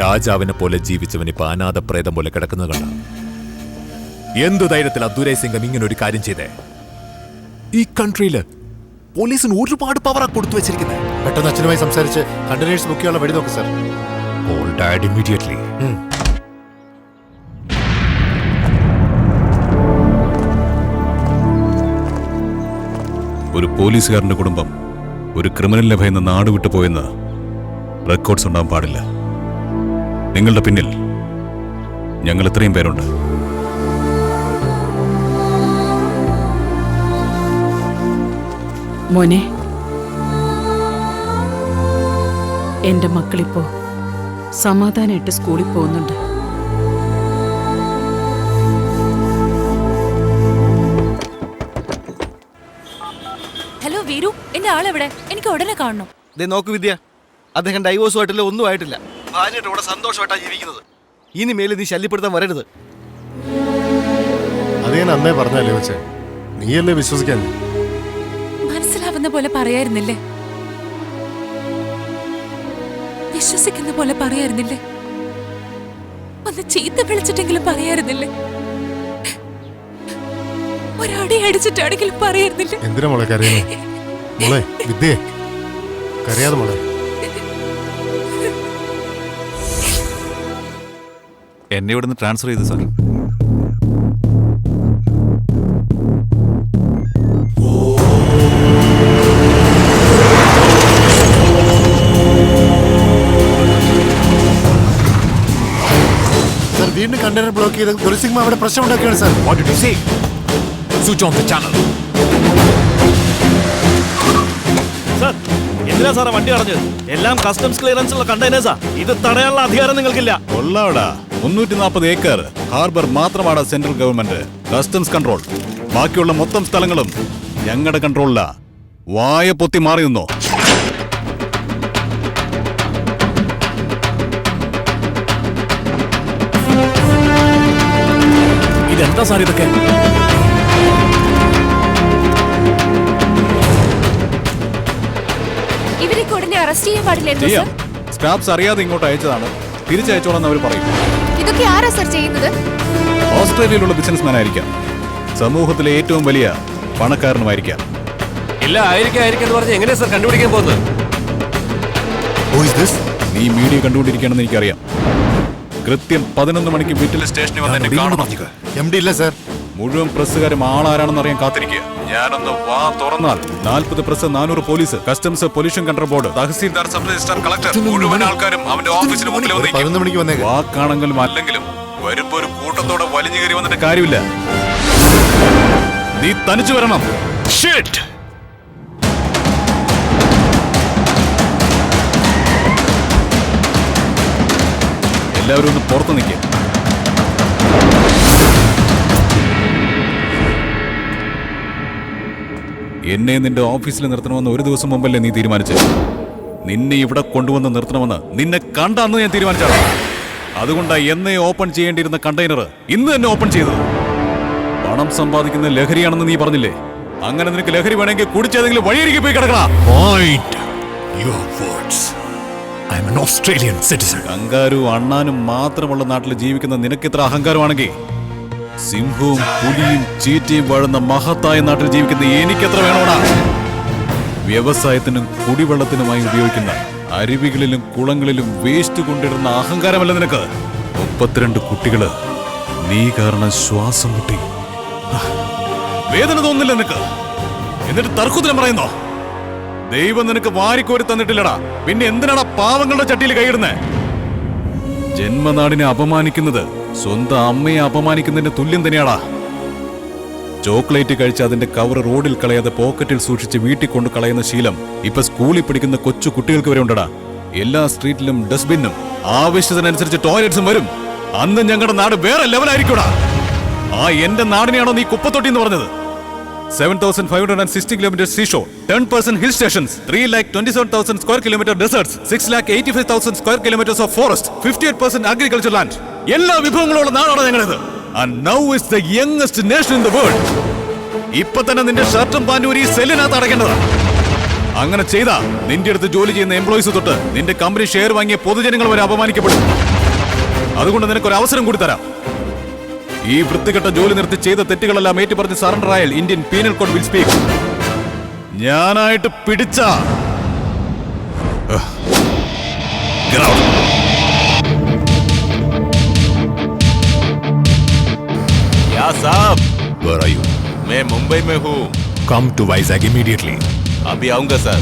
രാജാവിനെ പോലെ ജീവിച്ചവന് ഇപ്പൊ അനാഥ പ്രേതം പോലെ കിടക്കുന്നത് കണ്ട? എന്തു ധൈര്യത്തിൽ അദ്ദുരൈ സിംഗം ഇങ്ങനെ ഒരു കാര്യം ചെയ്തേ? ഈ കൺട്രിയിൽ പോലീസിന് ഒരുപാട് പവറാ കൊടുത്തു വെച്ചിരിക്കുന്നത് പെട്ടെന്ന് അച്ഛനുമായി സംസാരിച്ച് കണ്ടിന്യൂസ് ബുക്ക് ചെയ്യാനുള്ള വഴി നോക്ക് സാർ All died immediately. ഒരു പോലീസുകാരന്റെ കുടുംബം ഒരു ക്രിമിനലിനെ ഭയന്ന് നാട് വിട്ടു പോയെന്ന് റെക്കോർഡ്സ് ഉണ്ടാകാൻ പാടില്ല. നിങ്ങളുടെ പിന്നിൽ ഞങ്ങൾ ഇത്രയും പേരുണ്ട്. മോനെ എന്റെ മക്കളിപ്പോ സമാധാനമായിട്ട് സ്കൂളിൽ പോകുന്നുണ്ട്. ഹലോ വീരു എന്റെ ആളെവിടെ? എനിക്ക് ഉടനെ കാണണം. ദേ നോക്ക് വിദ്യ അദ്ദേഹം ഡൈവോഴ്സുമായിട്ടില്ല ഒന്നും ആയിട്ടില്ല. ഭാര്യയുടെ കൂടെ സന്തോഷമായിട്ടാണ് ജീവിക്കുന്നത്. ഇനി മേലെ നീ ശല്യപ്പെടുത്താൻ വരരുത്. അത് ഞാൻ അന്നേ പറഞ്ഞല്ലേ വെച്ചേ നീയല്ലേ വിശ്വസിക്കാൻ? മനസ്സിലാവുന്ന പോലെ പറയായിരുന്നില്ലേ? വിശ്വസിക്കുന്ന പോലെ പറയായിരുന്നില്ലേ? ഒന്ന് ചീത്ത വിളിച്ചിട്ടെങ്കിലും പറയായിരുന്നില്ലേ? ഒരടി അടിച്ചിട്ടാണെങ്കിലും പറയായിരുന്നില്ലേ? എന്തിനാ മോളെ കരയുന്നു? മോളെ വിദ്യേ കരയാതെ മോളെ. എന്നെ ഇവിടുന്ന് ട്രാൻസ്ഫർ ചെയ്തു സാർ സാർ വീണ്ടും കണ്ടെയ്നർ ബ്ലോക്ക് ചെയ്ത് ദുരസിംഹ അവിടെ പ്രശ്നം ഉണ്ടാക്കുകയാണ് sir what do say switch on the channel. Sir എന്തിനാ സാറേ വണ്ടി അടഞ്ഞത്? എല്ലാം കസ്റ്റംസ് ക്ലിയറൻസ് ഉള്ള കണ്ടെയ്നേഴ്സാ ഇത് തടയാനുള്ള അധികാരം നിങ്ങൾക്കില്ല. കൊള്ളാവടാ മുന്നൂറ്റി നാൽപ്പത് ഏക്കർ ഹാർബർ മാത്രമാണ് സെൻട്രൽ ഗവൺമെന്റ്. കസ്റ്റംസ് കൺട്രോൾ ബാക്കിയുള്ള മൊത്തം സ്ഥലങ്ങളും ഞങ്ങളുടെ കൺട്രോളിലാ വായ പൊത്തി മാറി നിന്നോ? ഇതെന്താ സാർ ഇതൊക്കെ? ഇവരൊക്കെ ഉടനെ അറസ്റ്റ് ചെയ്യാൻ പാടില്ലായിരുന്നു സ്റ്റാഫ്സ് അറിയാതെ ഇങ്ങോട്ട് അയച്ചതാണ്. തിരിച്ചയച്ചോളാം അവർ പറയും. ഇതൊക്കെ ആരാ സർ ചെയ്യുന്നത്? ഓസ്ട്രേലിയയിലുള്ള ബിസിനസ്മാൻ ആയിരിക്കാം. സമൂഹത്തിലെ ഏറ്റവും വലിയ പണക്കാരനുമായിരിക്കാം. ഇല്ല ആയിരിക്കും ആയിരിക്കും എന്ന് പറഞ്ഞ് എങ്ങനെയാ സർ കണ്ടുപിടിക്കാൻ പോകുന്നത്? നീ മീഡിയ കണ്ടുകൊണ്ടിരിക്കുകയാണെന്ന് എനിക്കറിയാം. കൃത്യം പതിനൊന്ന് മണിക്ക് വീട്ടിലെ സ്റ്റേഷനിൽ വന്ന് എന്നെ കാണണം. എം ഡി ഇല്ല സാർ മുഴുവൻ പ്രസ്സുകാരും ആളാരാണെന്ന് അറിയാൻ കാത്തിരിക്കുക. ഞാനൊന്ന് വാ തുറന്നാൽ. നാൽപ്പത് പ്രസ് നാനൂറ് police customs pollution control board. Tahsildar sub registrar collector മുഴുവൻ ആൾക്കാരും അവന്റെ ഓഫീസിന് മുന്നിൽ പതിനൊന്ന് മണിക്ക് വന്നേ വാക്കാണെങ്കിലും അല്ലെങ്കിലും വരുമ്പോ ഒരു കൂട്ടത്തോടെ വലിഞ്ഞു കയറി വന്നിട്ട് കാര്യമില്ല. നീ തനിച്ചു വരണം. ഷിറ്റ് എല്ലാവരും ഒന്ന് പുറത്ത് നിൽക്കുക എന്നെ നിന്റെ ഓഫീസിൽ നിർത്തണമെന്ന് ഒരു ദിവസം മുമ്പല്ലേ നീ തീരുമാനിച്ചത് നിന്നെ ഇവിടെ കൊണ്ടുവന്ന് നിർത്തണമെന്ന് നിന്നെ കണ്ടെന്ന് ഞാൻ തീരുമാനിച്ചാണ്. അതുകൊണ്ടാണ് എന്നെ ഓപ്പൺ ചെയ്യേണ്ടിയിരുന്ന കണ്ടെയ്നർ ഇന്ന് തന്നെ ഓപ്പൺ ചെയ്തത്. പണം സമ്പാദിക്കുന്ന ലഹരിയാണെന്ന് നീ പറഞ്ഞില്ലേ? അങ്ങനെ നിനക്ക് ലഹരി വേണമെങ്കിൽ കുടിച്ചേതെങ്കിലും വഴിയരികെ പോയി കിടക്കണം. Australian citizen. കങ്കാരു അണ്ണാനും മാത്രമുള്ള നാട്ടിൽ ജീവിക്കുന്ന നിനക്ക് ഇത്ര അഹങ്കാരമാണെങ്കിൽ സിംഹവും പുലിയും ചീറ്റയും വാഴുന്ന മഹത്തായ നാട്ടിൽ ജീവിക്കുന്ന എനിക്കത്ര വേണോടാ? വ്യവസായത്തിനും കുടിവെള്ളത്തിനുമായി ഉപയോഗിക്കുന്ന അരുവികളിലും കുളങ്ങളിലും വേസ്റ്റ് കൊണ്ടിടുന്ന അഹങ്കാരമല്ല നിനക്ക്. മുപ്പത്തിരണ്ട് കുട്ടികൾ നീ കാരണം ശ്വാസം മുട്ടി. വേദന തോന്നില്ല നിനക്ക്. എന്നിട്ട് തർക്കുത്തരം പറയുന്നോ? ദൈവം നിനക്ക് വാരിക്കോരി തന്നിട്ടില്ലടാ. പിന്നെ എന്തിനാടാ പാവങ്ങളുടെ ചട്ടിയിൽ കൈയിടുന്നേ? ജന്മനാടിനെ അപമാനിക്കുന്നത് സ്വന്തം അമ്മയെ അപമാനിക്കുന്നതിന്റെ തുല്യം തന്നെയാടാ. ചോക്ലേറ്റ് കഴിച്ച് അതിന്റെ കവർ റോഡിൽ കളയാതെ പോക്കറ്റിൽ സൂക്ഷിച്ച് വീട്ടിൽ കൊണ്ട് കളയുന്ന ശീലം ഇപ്പൊ സ്കൂളിൽ പഠിക്കുന്ന കൊച്ചു കുട്ടികൾക്ക് വരെ ഉണ്ടടാ. എല്ലാ സ്ട്രീറ്റിലും ഡസ്റ്റ്ബിന്നും ആവശ്യത്തിനനുസരിച്ച് ടോയ്ലറ്റ്സും വരും. അന്ന് ഞങ്ങളുടെ നാട് വേറെ ലെവലായിരിക്കൂടാ. ആ എന്റെ നാടിനെയാണോ നീ കുപ്പത്തൊട്ടി എന്ന് പറഞ്ഞത്? Seven thousand five hundred and sixty kilometre seashore ten percent hill stations three lakh twenty seven thousand square kilometre deserts six lakh eighty five thousand square kilometres of forest fifty eight percent agriculture land എല്ലാ വിഭവങ്ങളുള്ള നാടാണ് ഞങ്ങളിത് and now is the nation in the world ഇപ്പൊ തന്നെ നിന്റെ ഷർട്ടും പാന്റും ഒരു സെല്ലിനകത്ത് അടയ്ക്കേണ്ടതാണ് അങ്ങനെ ചെയ്താ നിന്റെ അടുത്ത് ജോലി ചെയ്യുന്ന എംപ്ലോയീസ് തൊട്ട് നിന്റെ കമ്പനി ഷെയർ വാങ്ങിയ പൊതുജനങ്ങൾ വരെ അപമാനിക്കപ്പെടും. അതുകൊണ്ട് നിനക്കൊരു അവസരം കൂടി തരാം. ഈ വൃത്തികെട്ട ജോലി നിർത്തി ചെയ്ത തെറ്റുകളെല്ലാം ഏറ്റുപറഞ്ഞ് സറണ്ടർ ആയാൽ Indian penal code will speak ഞാനായിട്ട് പിടിച്ച या साहब Where are you? मैं मुंबई में हूँ Come to Vizag immediately. अभी आऊंगा सर